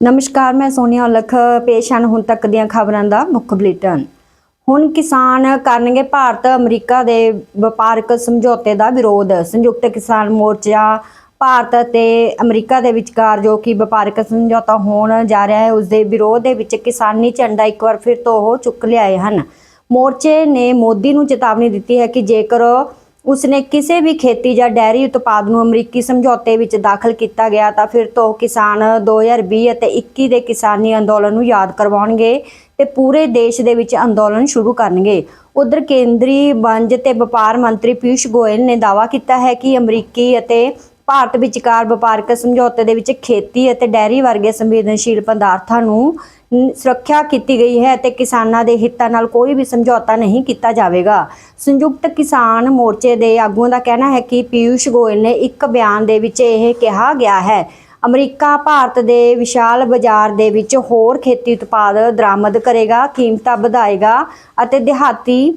ਨਮਸਕਾਰ, ਮੈਂ ਸੋਨੀਆ ਉਲਖ ਪੇਸ਼ ਹਨ ਹੁਣ ਤੱਕ ਦੀਆਂ ਖਬਰਾਂ ਦਾ ਮੁੱਖ ਬੁਲੇਟਿਨ। ਹੁਣ ਕਿਸਾਨ ਕਰਨਗੇ ਭਾਰਤ, ਅਮਰੀਕਾ ਦੇ ਵਪਾਰਕ ਸਮਝੌਤੇ ਦਾ ਵਿਰੋਧ। ਸੰਯੁਕਤ ਕਿਸਾਨ ਮੋਰਚਾ ਭਾਰਤ ਅਤੇ ਅਮਰੀਕਾ ਦੇ ਵਿਚਕਾਰ ਜੋ ਕਿ ਵਪਾਰਕ ਸਮਝੌਤਾ ਹੋਣ ਜਾ ਰਿਹਾ ਹੈ ਉਸ ਦੇ ਵਿਰੋਧ ਦੇ ਵਿੱਚ ਕਿਸਾਨੀ ਝੰਡਾ ਇੱਕ ਵਾਰ ਫਿਰ ਤੋਂ ਉਹ ਚੁੱਕ ਲਿਆਏ ਹਨ। ਮੋਰਚੇ ਨੇ ਮੋਦੀ ਨੂੰ ਚੇਤਾਵਨੀ ਦਿੱਤੀ ਹੈ ਕਿ ਜੇਕਰ ਉਸਨੇ ਕਿਸੇ ਵੀ ਖੇਤੀ ਜਾਂ ਡੈਰੀ ਉਤਪਾਦ ਨੂੰ ਅਮਰੀਕੀ ਸਮਝੌਤੇ ਵਿੱਚ ਦਾਖਲ ਕੀਤਾ ਗਿਆ ਤਾਂ ਫਿਰ ਤੋਂ ਕਿਸਾਨ 2020 ਅਤੇ 21 ਦੇ ਕਿਸਾਨੀ ਅੰਦੋਲਨ ਨੂੰ ਯਾਦ ਕਰਵਾਉਣਗੇ ਤੇ ਪੂਰੇ ਦੇਸ਼ ਦੇ ਵਿੱਚ ਅੰਦੋਲਨ ਸ਼ੁਰੂ ਕਰਨਗੇ। ਉਧਰ ਕੇਂਦਰੀ ਵਣਜ ਤੇ ਵਪਾਰ ਮੰਤਰੀ ਪਿਊਸ਼ ਗੋਇਲ ਨੇ ਦਾਅਵਾ ਕੀਤਾ ਹੈ ਕਿ ਅਮਰੀਕੀ ਅਤੇ ਭਾਰਤ ਵਿਚਕਾਰ ਵਪਾਰਕ ਸਮਝੌਤੇ ਦੇ ਵਿੱਚ ਖੇਤੀ ਅਤੇ ਡੈਰੀ ਵਰਗੇ ਸੰਵੇਦਨਸ਼ੀਲ ਪਦਾਰਥਾਂ ਨੂੰ ਸੁਰੱਖਿਆ ਕੀਤੀ ਗਈ ਹੈ ਤੇ ਕਿਸਾਨਾਂ ਦੇ ਹਿੱਤਾਂ ਨਾਲ ਕੋਈ ਵੀ ਸਮਝੌਤਾ ਨਹੀਂ ਕੀਤਾ ਜਾਵੇਗਾ। ਸੰਯੁਕਤ ਕਿਸਾਨ ਮੋਰਚੇ ਦੇ ਆਗੂਆਂ ਦਾ ਕਹਿਣਾ ਹੈ ਕਿ ਪਿਊਸ਼ ਗੋਇਲ ਨੇ ਇੱਕ ਬਿਆਨ ਦੇ ਵਿੱਚ ਇਹ ਕਿਹਾ ਗਿਆ ਹੈ, ਅਮਰੀਕਾ ਭਾਰਤ ਦੇ ਵਿਸ਼ਾਲ ਬਾਜ਼ਾਰ ਦੇ ਵਿੱਚ ਹੋਰ ਖੇਤੀ ਉਤਪਾਦ ਦਰਾਮਦ ਕਰੇਗਾ, ਕੀਮਤਾਂ ਵਧਾਏਗਾ ਅਤੇ ਦਿਹਾਤੀ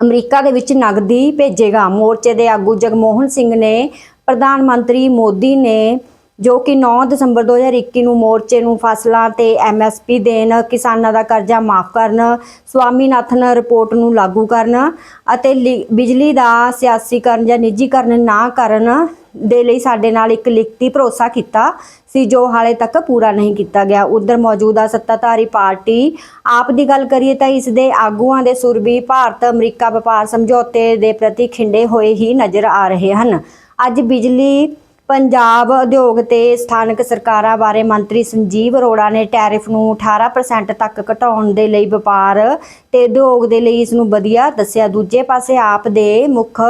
ਅਮਰੀਕਾ ਦੇ ਵਿੱਚ ਨਗਦੀ ਭੇਜੇਗਾ। ਮੋਰਚੇ ਦੇ ਆਗੂ ਜਗਮੋਹਨ ਸਿੰਘ ਨੇ ਪ੍ਰਧਾਨ ਮੰਤਰੀ ਮੋਦੀ ਨੇ ਜੋ ਕਿ 9 ਦਸੰਬਰ 2021 ਨੂੰ ਮੋਰਚੇ ਨੂੰ ਫਸਲਾਂ ਤੇ ਐਮਐਸਪੀ ਦੇਣ, ਕਿਸਾਨਾਂ ਦਾ ਕਰਜ਼ਾ ਮਾਫ ਕਰਨ, ਸਵਾਮੀਨਾਥਨ ਰਿਪੋਰਟ ਨੂੰ ਲਾਗੂ ਕਰਨ ਅਤੇ ਲਿ- ਬਿਜਲੀ ਦਾ ਸਿਆਸੀਕਰਨ ਜਾਂ ਨਿੱਜੀਕਰਨ ਨਾ ਕਰਨ ਦੇ ਲਈ ਸਾਡੇ ਨਾਲ ਇੱਕ ਲਿਖਤੀ ਭਰੋਸਾ ਕੀਤਾ ਸੀ, ਜੋ ਹਾਲੇ ਤੱਕ ਪੂਰਾ ਨਹੀਂ ਕੀਤਾ ਗਿਆ। ਉਧਰ ਮੌਜੂਦਾ ਸੱਤਾਧਾਰੀ ਪਾਰਟੀ ਆਪ ਦੀ ਗੱਲ ਕਰੀਏ ਤਾਂ ਇਸ ਦੇ ਆਗੂਆਂ ਦੇ ਸੁਰ ਵੀ ਭਾਰਤ ਅਮਰੀਕਾ ਵਪਾਰ ਸਮਝੌਤੇ ਦੇ ਪ੍ਰਤੀ ਖਿੰਡੇ ਹੋਏ ਹੀ ਨਜ਼ਰ ਆ ਰਹੇ ਹਨ। ਅੱਜ ਬਿਜਲੀ ਪੰਜਾਬ ਉਦਯੋਗ ਤੇ ਸਥਾਨਕ ਸਰਕਾਰਾਂ ਬਾਰੇ ਮੰਤਰੀ ਸੰਜੀਵ ਅਰੋੜਾ ਨੇ ਟੈਰਿਫ ਨੂੰ 18% ਤੱਕ ਘਟਾਉਣ ਦੇ ਲਈ ਵਪਾਰ ਤੇ ਉਦਯੋਗ ਦੇ ਲਈ ਇਸ ਨੂੰ ਵਧੀਆ ਦੱਸਿਆ। ਦੂਜੇ ਪਾਸੇ ਆਪ ਦੇ ਮੁੱਖ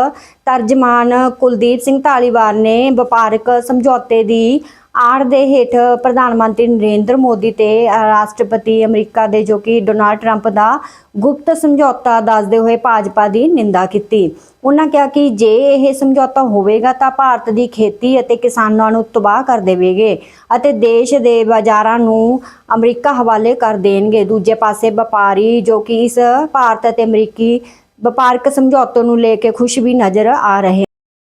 ਤਰਜਮਾਨ ਕੁਲਦੀਪ ਸਿੰਘ ਧਾਲੀਵਾਲ ਨੇ ਵਪਾਰਕ ਸਮਝੌਤੇ ਦੀ ਆੜ ਦੇ ਹੇਠ ਪ੍ਰਧਾਨ ਮੰਤਰੀ ਨਰਿੰਦਰ ਮੋਦੀ ਤੇ ਰਾਸ਼ਟਰਪਤੀ ਅਮਰੀਕਾ ਦੇ ਜੋ ਕਿ ਡੋਨਾਲਡ ਟਰੰਪ ਦਾ ਗੁਪਤ ਸਮਝੌਤਾ ਦੱਸਦੇ ਹੋਏ ਭਾਜਪਾ ਦੀ ਨਿੰਦਾ ਕੀਤੀ। ਉਹਨਾਂ ਕਿਹਾ ਕਿ ਜੇ ਇਹ ਸਮਝੌਤਾ ਹੋਵੇਗਾ ਤਾਂ ਭਾਰਤ ਦੀ ਖੇਤੀ ਅਤੇ ਕਿਸਾਨਾਂ ਨੂੰ ਤਬਾਹ ਕਰ ਦੇਵੇਗੇ ਅਤੇ ਦੇਸ਼ ਦੇ ਬਾਜ਼ਾਰਾਂ ਨੂੰ ਅਮਰੀਕਾ ਹਵਾਲੇ ਕਰ ਦੇਣਗੇ। ਦੂਜੇ ਪਾਸੇ ਵਪਾਰੀ ਜੋ ਕਿ ਇਸ ਭਾਰਤ ਅਤੇ ਅਮਰੀਕੀ ਵਪਾਰਕ ਸਮਝੌਤੇ ਨੂੰ ਲੈ ਕੇ ਖੁਸ਼ ਵੀ ਨਜ਼ਰ ਆ ਰਹੇ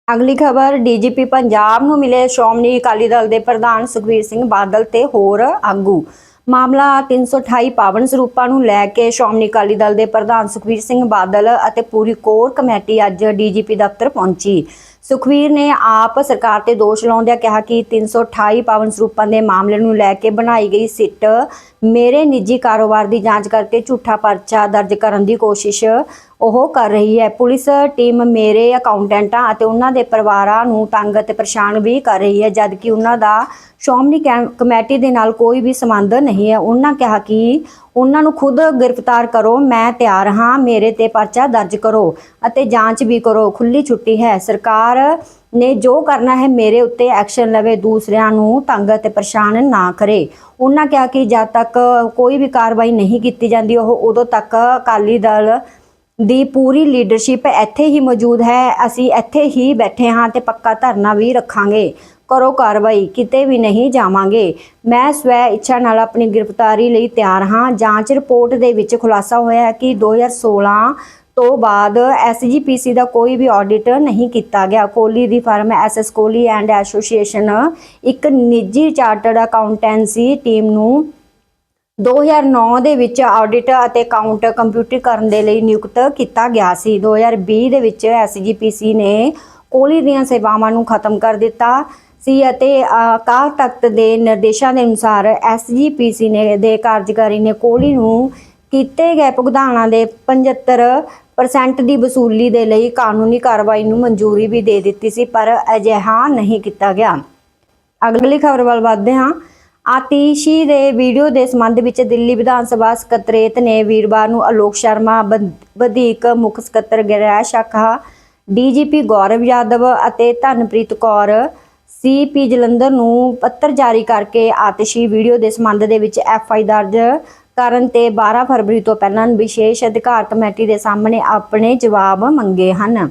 ਅਗਲੀ ਖਬਰ, ਡੀਜੀਪੀ ਪੰਜਾਬ ਨੂੰ ਮਿਲੇ ਸ਼੍ਰੋਮਣੀ ਅਕਾਲੀ ਦਲ ਦੇ ਪ੍ਰਧਾਨ ਸੁਖਬੀਰ ਸਿੰਘ ਬਾਦਲ ਤੇ ਹੋਰ ਆਗੂ। ਮਾਮਲਾ 328 ਪਾਵਨ ਸਰੂਪਾਂ ਨੂੰ ਲੈ ਕੇ ਸ਼੍ਰੋਮਣੀ ਅਕਾਲੀ ਦਲ ਦੇ ਪ੍ਰਧਾਨ ਸੁਖਬੀਰ ਸਿੰਘ ਬਾਦਲ ਅਤੇ ਪੂਰੀ ਕੋਰ ਕਮੇਟੀ ਅੱਜ ਡੀਜੀਪੀ ਦਫ਼ਤਰ ਪਹੁੰਚੀ। ਸੁਖਬੀਰ ਨੇ ਆਪ ਸਰਕਾਰ ਤੇ ਦੋਸ਼ ਲਾਉਂਦਿਆਂ ਕਿਹਾ ਕਿ 328 ਪਾਵਨ ਸਰੂਪਾਂ ਦੇ ਮਾਮਲੇ ਨੂੰ ਲੈ ਕੇ ਬਣਾਈ ਗਈ ਸਿੱਟ ਮੇਰੇ ਨਿੱਜੀ ਕਾਰੋਬਾਰ ਦੀ ਜਾਂਚ ਕਰਕੇ ਝੂਠਾ ਪਰਚਾ ਦਰਜ ਕਰਨ ਦੀ ਕੋਸ਼ਿਸ਼ ਉਹ ਕਰ ਰਹੀ ਹੈ। ਪੁਲਿਸ ਟੀਮ ਮੇਰੇ ਅਕਾਊਂਟੈਂਟਾਂ ਅਤੇ ਉਹਨਾਂ ਦੇ ਪਰਿਵਾਰਾਂ ਨੂੰ ਤੰਗ ਅਤੇ ਪਰੇਸ਼ਾਨ ਵੀ ਕਰ ਰਹੀ ਹੈ, ਜਦਕਿ ਉਹਨਾਂ ਦਾ ਸ਼੍ਰੋਮਣੀ ਕੈ- ਕਮੇਟੀ ਦੇ ਨਾਲ ਕੋਈ ਵੀ ਸੰਬੰਧ ਨਹੀਂ ਹੈ। ਉਹਨਾਂ ਕਿਹਾ ਕਿ ਉਹਨਾਂ ਨੂੰ ਖੁਦ ਗ੍ਰਿਫਤਾਰ ਕਰੋ, ਮੈਂ ਤਿਆਰ ਹਾਂ, ਮੇਰੇ ਤੇ ਪਰਚਾ ਦਰਜ ਕਰੋ ਅਤੇ ਜਾਂਚ ਵੀ ਕਰੋ। ਖੁੱਲੀ ਛੁੱਟੀ ਹੈ। ਸਰਕਾਰ ਨੇ ਜੋ ਕਰਨਾ ਹੈ ਮੇਰੇ ਉੱਤੇ ਐਕਸ਼ਨ ਲਵੇ, ਦੂਸਰਿਆਂ ਨੂੰ ਤੰਗ ਅਤੇ ਪਰੇਸ਼ਾਨ ਨਾ ਕਰੇ। ਉਹਨਾਂ ਕਿਹਾ ਕਿ ਜਦ ਤੱਕ ਕੋਈ ਵੀ ਕਾਰਵਾਈ ਨਹੀਂ ਕੀਤੀ ਜਾਂਦੀ, ਉਹ ਉਦੋਂ ਤੱਕ ਅਕਾਲੀ ਦਲ ਦੀ ਪੂਰੀ ਲੀਡਰਸ਼ਿਪ ਇੱਥੇ ਹੀ ਮੌਜੂਦ ਹੈ। ਅਸੀਂ ਇੱਥੇ ਹੀ ਬੈਠੇ ਹਾਂ ਤੇ ਪੱਕਾ ਧਰਨਾ ਵੀ ਰੱਖਾਂਗੇ। ਕਰੋ ਕਾਰਵਾਈ ਕਿਤੇ ਵੀ ਨਹੀਂ ਜਾਵਾਂਗੇ। ਮੈਂ ਸਵੈ ਇੱਛਾ ਨਾਲ ਆਪਣੀ ਗ੍ਰਿਫਤਾਰੀ ਲਈ ਤਿਆਰ ਹਾਂ। ਜਾਂਚ ਰਿਪੋਰਟ ਦੇ ਵਿੱਚ ਖੁਲਾਸਾ ਹੋਇਆ ਹੈ ਕਿ 2016 ਤੋਂ ਬਾਅਦ ਐਸਜੀਪੀਸੀ ਦਾ ਕੋਈ ਵੀ ਆਡਿਟ ਨਹੀਂ ਕੀਤਾ ਗਿਆ। ਕੋਹਲੀ ਦੀ firm SS Kohli and association ਇੱਕ ਨਿੱਜੀ ਚਾਰਟਰਡ ਅਕਾਊਂਟੈਂਸੀ ਟੀਮ ਨੂੰ 2009 ਦੇ ਵਿੱਚ ਆਡਿਟ ਅਤੇ ਅਕਾਊਂਟ ਕੰਪਿਊਟਰੀਕਰਨ ਦੇ ਲਈ ਨਿਯੁਕਤ ਕੀਤਾ ਗਿਆ ਸੀ। 2020 ਦੇ ਵਿੱਚ ਐਸਜੀਪੀਸੀ ਨੇ ਕੋਹਲੀ ਦੀਆਂ ਸੇਵਾਵਾਂ ਨੂੰ ਖਤਮ ਕਰ ਦਿੱਤਾ ਸੀ ਅਤੇ ਅਕਾਲ ਤਖਤ ਦੇ ਨਿਰਦੇਸ਼ਾਂ ਦੇ ਅਨੁਸਾਰ ਐਸਜੀਪੀਸੀ ਨੇ ਦੇ ਕਾਰਜਕਾਰੀ ਨੇ ਕੋਹਲੀ ਨੂੰ ਕੀਤੇ ਗਏ ਭੁਗਤਾਨਾਂ ਦੇ 75% ਪਰਸੈਂਟ ਦੀ ਵਸੂਲੀ ਦੇ ਲਈ ਕਾਨੂੰਨੀ ਕਾਰਵਾਈ ਨੂੰ ਮਨਜ਼ੂਰੀ ਵੀ ਦੇ ਦਿੱਤੀ ਸੀ, ਪਰ ਅਜਿਹਾ ਨਹੀਂ ਕੀਤਾ ਗਿਆ। ਅਗਲੀ ਖਬਰ ਵੱਲ ਵਧਦੇ ਹਾਂ। ਆਤੀਸ਼ੀ ਦੇ ਵੀਡੀਓ ਦੇ ਸੰਬੰਧ ਵਿੱਚ ਦਿੱਲੀ ਵਿਧਾਨ ਸਭਾ ਸਕੱਤਰੇਤ ਨੇ ਵੀਰਵਾਰ ਨੂੰ ਅਲੋਕ ਸ਼ਰਮਾ ਵਧ- ਵਧੀਕ ਮੁੱਖ ਸਕੱਤਰ ਗ੍ਰਹਿ ਸ਼ਾਖਾ ਡੀਜੀਪੀ ਗੌਰਵ ਯਾਦਵ ਅਤੇ ਧਨਪ੍ਰੀਤ ਕੌਰ ਸੀਪੀ ਜਲੰਧਰ ਨੂੰ ਪੱਤਰ ਜਾਰੀ ਕਰਕੇ ਆਤਿਸ਼ੀ ਵੀਡੀਓ ਦੇ ਸੰਬੰਧ ਦੇ ਵਿੱਚ ਐਫ ਆਈ ਦਰਜ ਕਰਨ ਤੇ 12 ਫਰਵਰੀ ਤੋਂ ਪਹਿਲਾਂ ਵਿਸ਼ੇਸ਼ ਅਧਿਕਾਰ ਕਮੇਟੀ ਦੇ ਸਾਹਮਣੇ ਆਪਣੇ ਜਵਾਬ ਮੰਗੇ ਹਨ।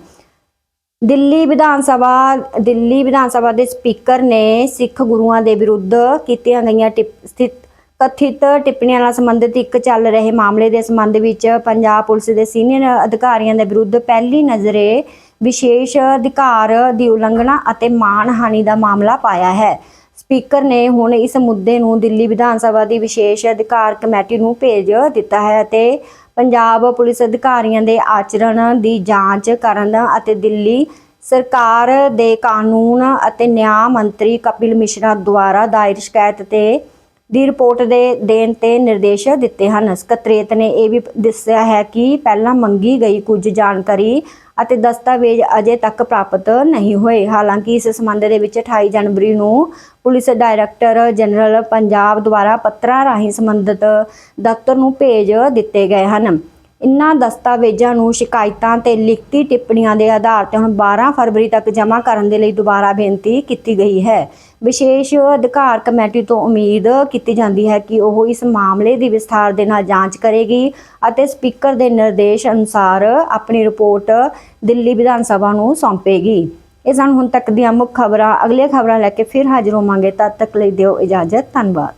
ਦਿੱਲੀ ਵਿਧਾਨ ਸਭਾ, ਦਿੱਲੀ ਵਿਧਾਨ ਸਭਾ ਦੇ ਸਪੀਕਰ ਨੇ ਸਿੱਖ ਗੁਰੂਆਂ ਦੇ ਵਿਰੁੱਧ ਕੀਤੀਆਂ ਗਈਆਂ ਟਿਪ- ਸਥਿਤ, ਕਥਿਤ ਟਿੱਪਣੀਆਂ ਨਾਲ ਸੰਬੰਧਿਤ ਇੱਕ ਚੱਲ ਰਹੇ ਮਾਮਲੇ ਦੇ ਸੰਬੰਧ ਵਿੱਚ ਪੰਜਾਬ ਪੁਲਿਸ ਦੇ ਸੀਨੀਅਰ ਅਧਿਕਾਰੀਆਂ ਦੇ ਵਿਰੁੱਧ ਪਹਿਲੀ ਨਜ਼ਰੇ ਵਿਸ਼ੇਸ਼ ਅਧਿਕਾਰ ਦੀ ਉਲੰਘਣਾ ਅਤੇ ਮਾਣਹਾਨੀ ਦਾ ਮਾਮਲਾ ਪਾਇਆ ਹੈ। ਸਪੀਕਰ ਨੇ ਹੁਣ ਇਸ ਮੁੱਦੇ ਨੂੰ ਦਿੱਲੀ ਵਿਧਾਨ ਸਭਾ ਦੀ ਵਿਸ਼ੇਸ਼ ਅਧਿਕਾਰ ਕਮੇਟੀ ਨੂੰ ਭੇਜ ਦਿੱਤਾ ਹੈ ਅਤੇ ਪੰਜਾਬ ਪੁਲਿਸ ਅਧਿਕਾਰੀਆਂ ਦੇ ਆਚਰਣ ਦੀ ਜਾਂਚ ਕਰਨ ਅਤੇ ਦਿੱਲੀ ਸਰਕਾਰ ਦੇ ਕਾਨੂੰਨ ਅਤੇ ਨਿਆਂ ਮੰਤਰੀ ਕਪਿਲ ਮਿਸ਼ਰਾ ਦੁਆਰਾ ਦਾਇਰ ਸ਼ਿਕਾਇਤ ਤੇ ਦੀ ਰਿਪੋਰਟ ਦੇ ਦੇਣ ਤੇ ਨਿਰਦੇਸ਼ ਦਿੱਤੇ ਹਨ। ਸਕੱਤਰੇਤ ਨੇ ਇਹ ਵੀ ਦੱਸਿਆ ਹੈ ਕਿ ਪਹਿਲਾਂ ਮੰਗੀ ਗਈ ਕੁਝ ਜਾਣਕਾਰੀ ਅਤੇ ਦਸਤਾਵੇਜ਼ ਅਜੇ ਤੱਕ ਪ੍ਰਾਪਤ ਨਹੀਂ ਹੋਏ। ਹਾਲਾਂਕਿ ਇਸ ਸੰਬੰਧ ਦੇ ਵਿੱਚ 28 ਜਨਵਰੀ ਨੂੰ ਪੁਲਿਸ ਡਾਇਰੈਕਟਰ ਜਨਰਲ ਪੰਜਾਬ ਦੁਆਰਾ ਪੱਤਰਾਂ ਰਾਹੀਂ ਸੰਬੰਧਿਤ ਦਫ਼ਤਰ ਨੂੰ ਭੇਜ ਦਿੱਤੇ ਗਏ ਹਨ। ਇਨ੍ਹਾਂ ਦਸਤਾਵੇਜ਼ਾਂ ਨੂੰ ਸ਼ਿਕਾਇਤਾਂ ਤੇ ਲਿਖਤੀ ਟਿੱਪਣੀਆਂ ਦੇ ਆਧਾਰ ਤੇ ਹੁਣ 12 ਫਰਵਰੀ ਤੱਕ ਜਮ੍ਹਾਂ ਕਰਨ ਦੇ ਲਈ ਦੁਬਾਰਾ ਬੇਨਤੀ ਕੀਤੀ ਗਈ ਹੈ। ਵਿਸ਼ੇਸ਼ ਅਧਿਕਾਰ ਕਮੇਟੀ ਤੋਂ ਉਮੀਦ ਕੀਤੀ ਜਾਂਦੀ ਹੈ ਕਿ ਉਹ ਇਸ ਮਾਮਲੇ ਦੀ ਵਿਸਥਾਰ ਦੇ ਨਾਲ ਜਾਂਚ ਕਰੇਗੀ ਅਤੇ ਸਪੀਕਰ ਦੇ ਨਿਰਦੇਸ਼ ਅਨੁਸਾਰ ਆਪਣੀ ਰਿਪੋਰਟ ਦਿੱਲੀ ਵਿਧਾਨ ਸਭਾ ਨੂੰ ਸੌਂਪੇਗੀ। ਇਹ ਸਨ ਹੁਣ ਤੱਕ ਦੀਆਂ ਮੁੱਖ ਖਬਰਾਂ। ਅਗਲੀਆਂ ਖਬਰਾਂ ਲੈ ਕੇ ਫਿਰ ਹਾਜ਼ਰ ਹੋਵਾਂਗੇ। ਤਦ ਤੱਕ ਲਈ ਦਿਓ ਇਜਾਜ਼ਤ। ਧੰਨਵਾਦ।